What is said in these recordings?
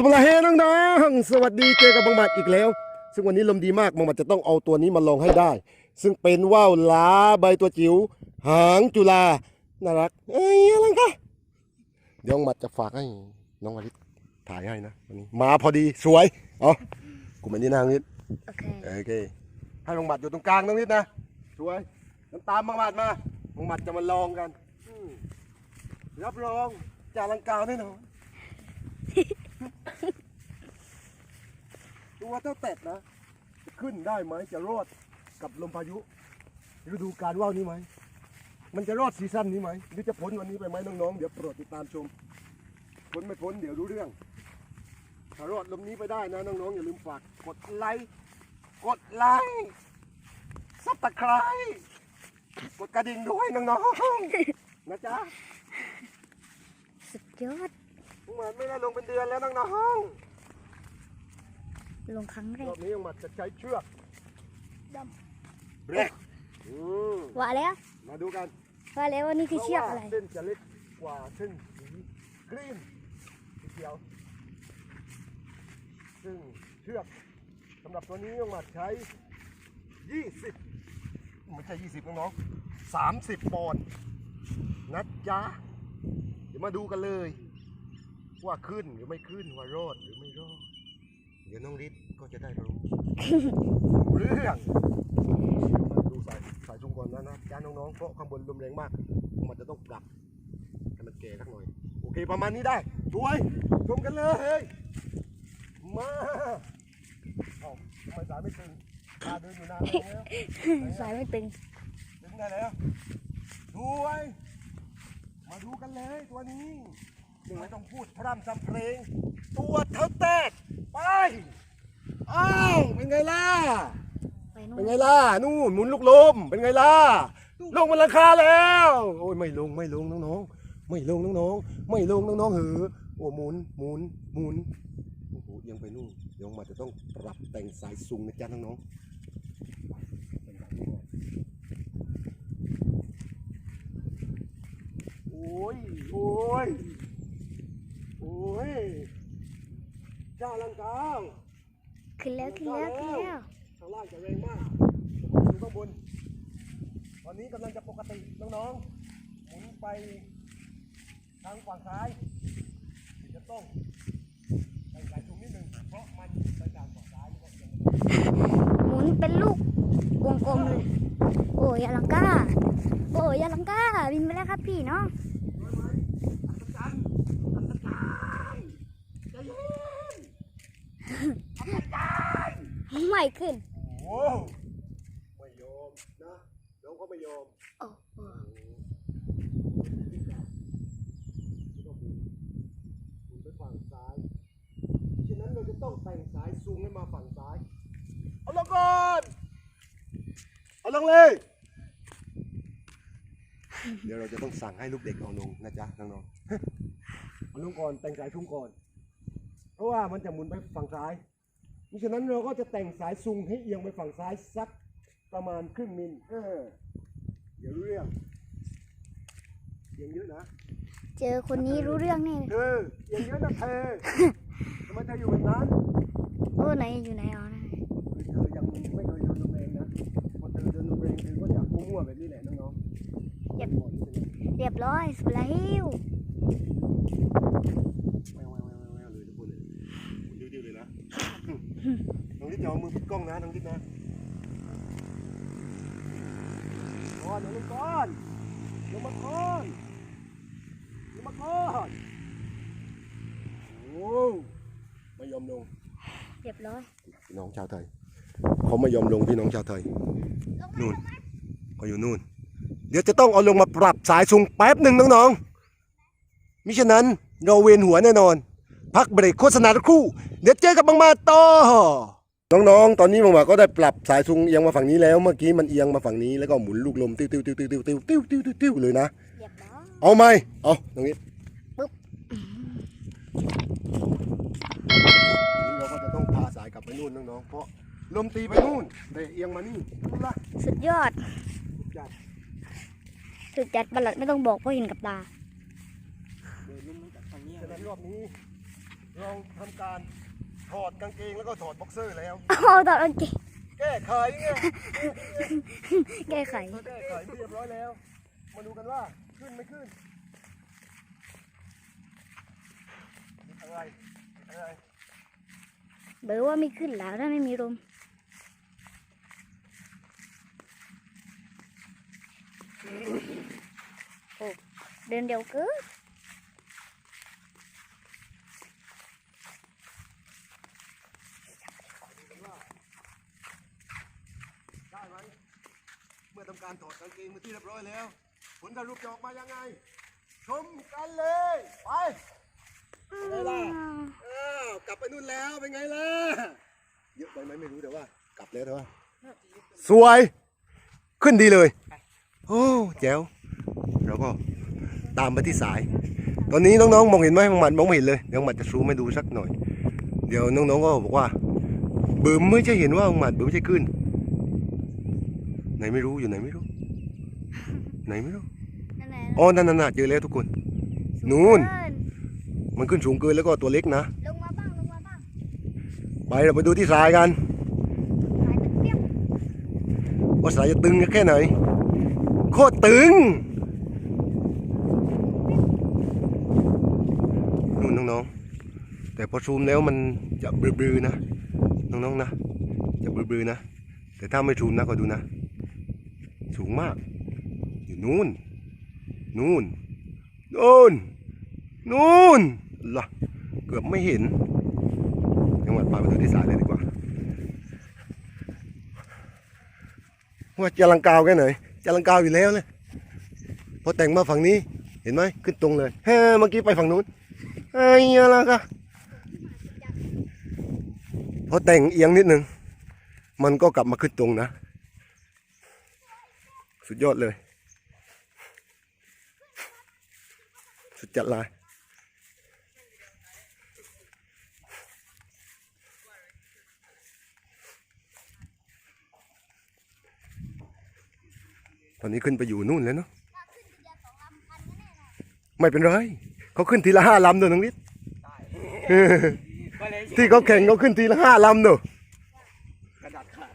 สวัสดีน้องๆ สวัสดีเจอกับบังหมัดอีกแล้ว ซึ่งวันนี้ลมดีมากบังหมัดจะต้องเอาตัวนี้มาลองให้ได้ ซึ่งเป็นว่าวล้าใบตัวจิ๋วหางจุฬาน่ารัก เอ้ยอะไรคะเดี๋ยวบังหมัดจะฝากให้น้องวริศถ่ายให้นะวันนี้มาพอดีสวยเอากูเหมือนนี่นางนิดโอเคโอเคให้บังหมัดอยู่ตรงกลางน้องนิดนะสวยน้ำตามบังหมัดมาบังหมัดจะมาลองกันอืมรับรองจะอลังการแน่นอน ตัวเจ้าเป็ดนะจะขึ้นได้ไหมจะรอดกับลมพายุฤดูการว่าวนี้ไหมมันจะรอดซีซั่นนี้ไหมหรือจะพ้นวันนี้ไปไหมน้องๆเดี๋ยวโปรดติดตามชมพ้นไม่พ้นเดี๋ยวรู้เรื่องถ้ารอดลมนี้ไปได้นะน้องๆอย่าลืมฝากกดไลค์กดไลค์ซับตะไคร้กดกระดิ่งด้วยน้องๆนะจ๊ะสุดยอดเหมือนไม่ได้ลงเป็นเดือนแล้วน้อง ลงครั้งแรๆรอกบนี้ยังมัดจะใช้เชือกดเบรกอืมว่าแล้วมาดูกันว่าแล้วว่านี่คือเชือกอะไร พาว่าเส้นจะเล็กกว่าเส้นสีกรีนสีเขียว ซึ่งเชือกสำหรับตัวนี้ต้องมาใช้ 20ไม่ใช่20น้องๆ30ปอนด์นะจ๊ะเดี๋ยวมาดูกันเลย ว่าขึ้นหรือไม่ขึ้นว่ารอดหรือไม่รอดเดี๋ยวน้องฤทธิ์ ก็จะได้รู้เรื่องมาดูสายสายชุงก่อนนะนะจ้าน้องๆเพราะข้างบนลมแรงมาก มันจะต้องปรับให้มันแก่สักหน่อย โอเคประมาณนี้ได้สวยชมกันเลย มาเอ้าทำไมสายไม่ตึงตาเดินอยู่นานแล้วสายไม่ตึงดึงได้แล้วสวยมาดูกันเลยตัวนี้ไม่ต้องพูดพร่ำทำเพลง ตัวเท้าแตกไป อ้าวเป็นไงล่ะ ไปนู่เป็นนไงล่ะ นู่นหมุนลูกลม เป็นไงล่ะ ลงบนหลังคาแล้ว โอ้ยไม่ลงไม่ลงน้องๆ ไม่ลงน้องๆ ไม่ลงน้องๆเหอะโอ้หมุนหมุนหมุน โอ้โหเอียังไปนู่นเดี๋ยวมาจะต้องปรับแต่งสายซุงนะจ๊ะน้องๆ โอ้ย โอ้ย โอ้ยเจ้าลังกาว ขึ้นแล้วขึ้นแล้วขึ้นแล้วข้างล่างจะแรงมากอยู่ข้างบน ตอนนี้กำลังจะปกติน้องๆ หมุนไปทางฝั่งซ้ายจะต้องใส่สายถุงนิดหนึ่งเพราะมันไปทางฝั่งซ้ายนี่ก็ยังหมุนเป็นลูกวงกลมเลย โอ้ยอลังกาโอ้ยอลังกาบินไปแล้วครับพี่เนาะ ร้อยไหมอัศจรรย์อัศจรรย์ใจเย็น ไม่ขึ้นโอ้ไม่ยอมนะน้องก็ไม่ยอมโอ้โหก็หมุนหมุนไปฝั่งซ้ายฉะนั้นเราจะต้องแต่งสายซูงให้มาฝั่งซ้าย เอาลงก่อนเอาลงเลย เดี๋ยวเราจะต้องสั่งให้ลูกเด็กเอาลงนะจ๊ะน้องๆเอาลงก่อนแต่งสายซุงก่อน เพราะว่ามันจะหมุนไปฝั่งซ้าย มิฉะนั้นเราก็จะแต่งสายซุงให้เอียงไปฝั่งซ้ายสักประมาณครึ่งมิลเออเดี๋ยวรู้เรื่องเอียงเยอะนะเจอคนนี้รู้เรื่องแน่เธอเอียงเยอะนะเธอทำไมเธออยู่แบบนั้นโอ้ไหนอยู่ไหนอ๋อนะคือเธอยังไม่เคยเดินลมแรงนะพอเธอเดินลมแรงเธอก็จะมั่วๆแบบนี้แหละน้องๆเจ็บก่อนนี่ใช่ไหมเรียบร้อยสุดแล้วแววแววแววแววเลยทุกคนเลยดิ้วๆเลยนะ น้องนิดอย่าเอามือปิดกล้องนะน้องนิดนะก้อนลงก้อนลงมาก้อนลงมาก้อนโอ้ไม่ยอมลงเรียบร้อยพี่น้องชาวไทยเขาไม่ยอมลงพี่น้องชาวไทยนู่นเขาอยู่นู่น เดี๋ยวจะต้องเอาลงมาปรับสายสูงแป๊บหนึ่งน้องๆมิฉะนั้นเราเวียนหัวแน่นอน พักเบรกโฆษณาสักครู่ เดี๋ยวเจอกับบังมาต่อ น้องๆ ตอนนี้บังมาก็ได้ปรับสายซุงเอียงมาฝั่งนี้แล้ว เมื่อกี้มันเอียงมาฝั่งนี้แล้วก็หมุนลูกลมติ้วติ้วติ้วติ้วติ้วติ้วติ้วติ้วติ้วติ้วเลยนะเรียบร้อยเอาไหมเอาตรงนี้ปึ๊บทีนี้เราก็จะต้องพาสายกลับไปนู่นน้องๆ เพราะลมตีไปนู่นแต่เอียงมานี่รู้ละสุดยอดจัดสุดจัดประหลัดไม่ต้องบอกเพราะเห็นกับตาเดินลุ่มตั้งแต่ฝั่งนี้ฉะนั้นรอบนี้ รลองทำการถอดกางเกงแล้วก็ถอดบ็อกเซอร์แล้ว เอาตอนโอเคแก้ไขไงแก้ไขก็แก้ไขเรียบร้อยแล้ว มาดูกันว่าขึ้นไม่ขึ้นอะไรอะไรเบอร์ว่าไม่ขึ้นแล้วถ้าไม่มีลมโอ้เดินเดียวเกิน ได้ไหมเมื่อทำ การถอดกางเกงมาที่เรียบร้อยแล้ว ผลการรูปจะออกมายังไง ชมกันเลย ไปไงล่ะอ้าวกลับไปนู่นแล้วเป็นไงล่ะเยอะไปไหมไม่รู้แต่ว่า กลับแล้วแต่ว่าสวย ขึ้นดีเลย โอ้แจ๋วเราก็ตามไปที่สาย ตอนนี้น้องๆมองเห็นไหมบางหมัดมองไม่เห็นเลยเดี๋ยวหมัดจะซูมให้ดูสักหน่อย เดี๋ยวน้องๆก็บอกว่าบืมไม่ใช่เห็นว่าบางหมัดบืมไม่ใช่ขึ้นไหนไม่รู้อยู่ไหนไม่รู้ ไหนไม่รู้นั่นแหละอ๋อนั่นน่ะเจอแล้วทุกคน นู่นเดินมันขึ้นสูงเกินแล้วก็ตัวเล็กนะ ลงมาบ้างลงมาบ้างไปเราไปดูที่สายกันสายตึกเปี้ยงว่าสายจะตึงแค่ไหน โคตรตึงนู่นน้องๆ แต่พอซูมแล้วมันจะบลือๆนะ น้องๆนะ จะบลือๆนะ แต่ถ้าไม่ซูมนะก็ดูนะ สูงมากอยู่ นู่น นู่น นู่น นู่นล่ะเกือบไม่เห็นยังหวัดปลาไปดูที่สายเลยดีกว่าว่าจะลังกาวแค่ไหนจะลังกาวอยู่แล้วเลยพอแต่งมาฝั่งนี้เห็นไหมขึ้นตรงเลยเฮ้เมื่อกี้ไปฝั่งนู้นไอ้ยอะไรกันพอแต่งเอียงนิดนึงมันก็กลับมาขึ้นตรงนะ สุดยอดเลย สุดจัดลายตอนนี้ขึ้นไปอยู่นู่นแล้วเนาะถ้าขึ้นทีเดียวสองลำพันก็แน่นอนไม่เป็นไรเขาขึ้นทีละห้าลำเด้อน้องนิดก็เลยที่เขาแข่งเขาขึ้นทีละห้าลำเด้อกระดาษขาด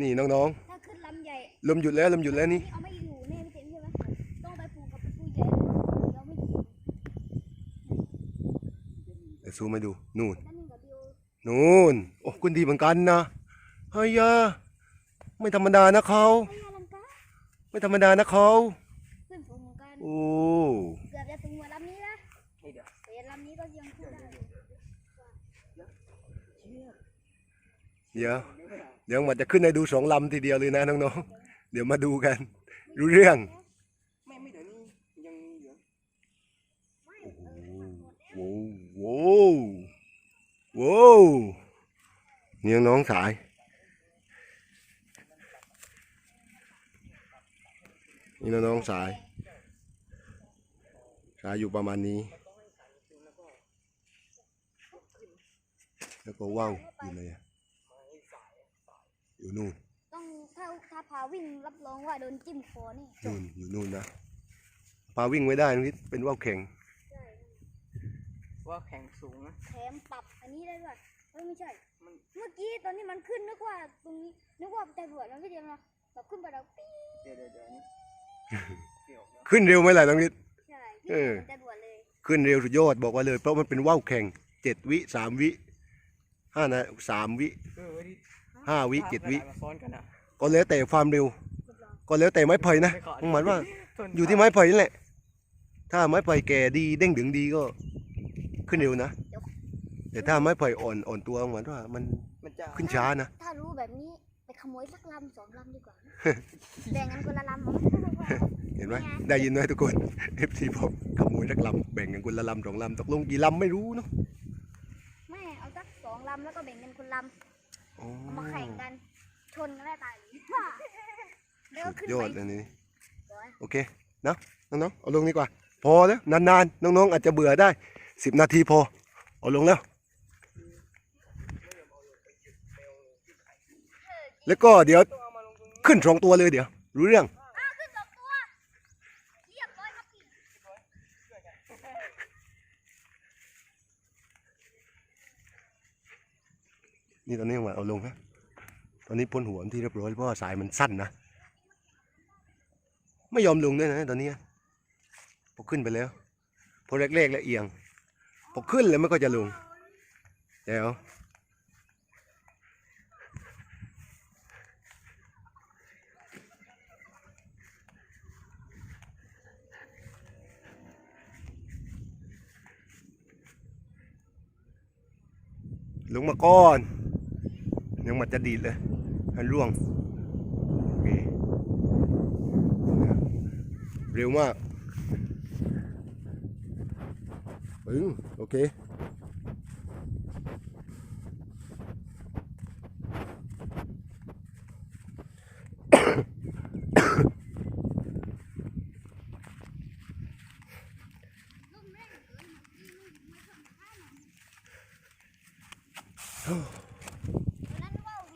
นี่น้องถ้าขึ้นลำใหญ่ๆลมหยุดแล้วลมหยุดแล้วนี่ นี่เอาไม่อยู่แน่ไม่เต็มใช่ไหมต้องไปปลูกกับปูใหญ่เราไม่อยู่ เดี๋ยว ซูมให้ดู นู่นนั่นหนึ่งกับบิวนู่น โอ้คุณดีเหมือนกันนะเฮ้ยยาไม่ธรรมดานะเขาไอ้ยาลังกาไม่ธรรมดานะเขาขึ้นสูงเหมือนกันโอ้เกือบจะถึงหัวลำนี้แล้วนี่เดี๋ยวแต่ลำนี้ก็ยังขึ้นได้เดี๋ยวเดี๋ยวมันจะขึ้นให้ดูสองลำทีเดียวเลยนะน้องๆ เดี๋ยวมาดูกัน รู้เรื่อง ไม่ไม่เดี๋ยวนี้ยังเหลือ โว้วโว้ว โว้วนี่น้องๆสาย นี่น้องๆสาย สายอยู่ประมาณนี้ แล้วก็ว่าวอยู่ไหนอะอยู่นู่น ต้องถ้าถ้าพาวิ่งรับรองว่าโดนจิ้มคอนี่นู่นอยู่นู่นนะ พาวิ่งไว้ได้นิดเป็นว่าวแข่ง ว่าแข่งสูงนะแถมปรับอันนี้ได้ด้วยเอ้ยไม่ใช่ มันเมื่อกี้ตอนนี้มันขึ้นนึกว่าตรงนี้นึกว่าจรวดแล้วไม่ใช่นะแบบขึ้นไปแล้วปี๊ดเดี๋ยวเดี๋ยวเดี๋ยวนี้เกี่ยวแล้วขึ้นเร็วไหมล่ะน้องนิดใช่เออ จรวดเลยขึ้นเร็วสุดยอดบอกไว่าเลย เพราะมันเป็นว่าวแข่งเจ็ดวิสามวิห้านะสามวิ เออที่ห้าวิเจ็ดวิภาพกระาษมาซ้อนกันอะก็แล้วแต่ความเร็วก็แล้วแต่ไม้ไผ่นะไม่ขอหมายว่า ต้นอยู่ที่ไม้ไผ่นี่แหละ ถ้าไม้ไผ่แก่ดีเด้งดึงดีก็ ขึ้นเร็วนะ แต่ถ้าไม้ไผ่อ่อนอ่อนตัวเหมือนว่ามันมันจะขึ้นช้านะ ถ้ารู้แบบนี้ไปขโมยสักลำสองลำดีกว่าแบ่งกันคนละลำมั้งเห็นไหมได้ยินไหมทุกคน FC บอกขโมยสักลำแบ่งกันคนละลำสองลำตกลงกี่ลำไม่รู้เนาะไม่เอาสักสองลำแล้วก็แบ่งกันคนลอ๋อำเอามาแข่งกันชนกันได้ตายเลยแล้วก็สุดขึ้นยอไปดอันนี้ร้อยโอเคนะน้องๆเอาลงดีกว่า พอแล้วนานๆน้องๆอาจจะเบื่อได้ สิบนาทีพอเอาลงแล้ว แล้วก็เดี๋ยวขึ้นสองตัวเลยเดี๋ยว รู้เรื่องนี่ตอนนี้มาเอาลงฮะตอนนี้พ้นหัวที่เรียบร้อยเพราะสายมันสั้นนะ ไม่ยอมลงด้วยนะตอนนี้พอขึ้นไปแล้ว พอแรกๆแล้วเอียง พอขึ้นแล้วมันก็จะลงเดี๋ยวลงมาก่อนยังมันจะดีดเลยอันร่วงเร็วมาก ปึ้งโอเค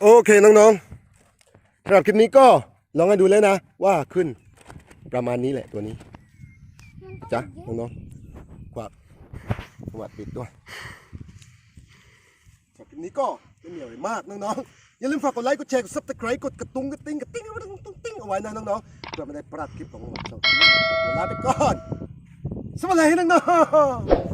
โอเคน้องๆสำหรับคลิปนี้ก็ลองให้ดูแล้วนะ ว่าขึ้นประมาณนี้แหละตัวนี้จ้ะน้องๆกวาด กวาดปิดด้วยสำหรับคลิปนี้ก็ไม่มีอะไรมากน้องๆ อย่าลืมฝากกดไลค์ กดแชร์ กดซับสไครต์กดกระตุ้งกระติ้งกระติ้งกระตุ้งตุ้งติ้งเอาไว้นะน้องๆ เพื่อไม่ได้พลาดคลิปของเราสำหรับคนลาไปก่อน สวัสดีน้องๆ